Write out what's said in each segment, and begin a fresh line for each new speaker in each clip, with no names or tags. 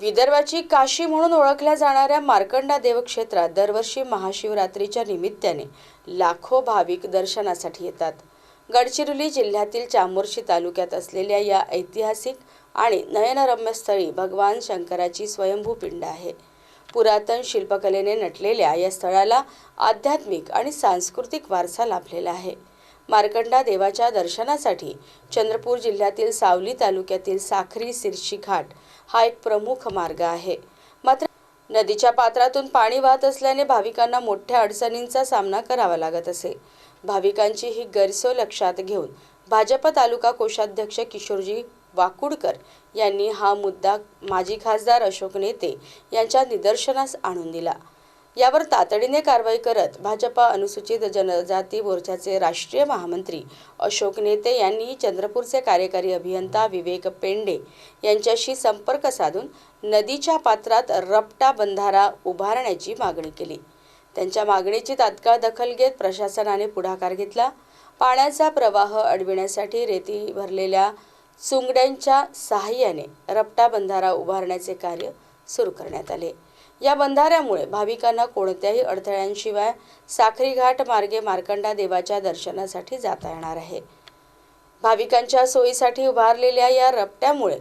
विदर्भाची काशी म्हणून ओळखल्या जाणाऱ्या मार्कंडा देवक्षेत्रात दरवर्षी महाशिवरात्रीच्या निमित्ताने लाखो भाविक दर्शनासाठी येतात. गडचिरोली जिल्ह्यातील चामोर्शी तालुक्यात असलेल्या या ऐतिहासिक आणि नयनरम्य स्थळी भगवान शंकराची स्वयंभू पिंड आहे. पुरातन शिल्पकलेने नटलेल्या या स्थळाला आध्यात्मिक आणि सांस्कृतिक वारसा लाभलेला आहे. मार्कंडा देवाच्या दर्शनासाठी चंद्रपूर जिल्ह्यातील सावली तालुक्यातील साखरी सिरशी घाट हा एक प्रमुख मार्ग आहे. मात्र नदीच्या पात्रातून पाणी वाहत असल्याने भाविकांना मोठ्या अडचणींचा सामना करावा लागत असे. भाविकांची ही गैरसोय लक्षात घेऊन भाजप तालुका कोषाध्यक्ष किशोरजी वाकुडकर यांनी हा मुद्दा माजी खासदार अशोक नेते यांच्या निदर्शनास आणून दिला. यावर तातडीने कारवाई करत भाजपा अनुसूचित जनजाती मोर्चाचे राष्ट्रीय महामंत्री अशोक नेते यांनी चंद्रपूरचे कार्यकारी अभियंता विवेक पेंडे यांच्याशी संपर्क साधून नदीच्या पात्रात रपटा बंधारा उभारण्याची मागणी केली. त्यांच्या मागणीची तात्काळ दखल घेत प्रशासनाने पुढाकार घेतला. पाण्याचा प्रवाह अडविण्यासाठी रेती भरलेल्या चुंगड्यांच्या सहाय्याने रपटा बंधारा उभारण्याचे कार्य सुरू करण्यात आले. या बंधाऱ्यामुळे भाविकांना कोणत्याही अडथळ्यांशिवाय साखरी घाट मार्गे मार्कंडा देवाच्या दर्शनासाठी जाता येणार आहे. भाविकांच्या सोयीसाठी उभारलेल्या या रपट्यामुळे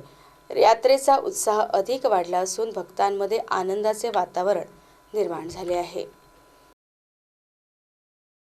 यात्रेचा उत्साह अधिक वाढला असून भक्तांमध्ये आनंदाचे वातावरण निर्माण झाले आहे.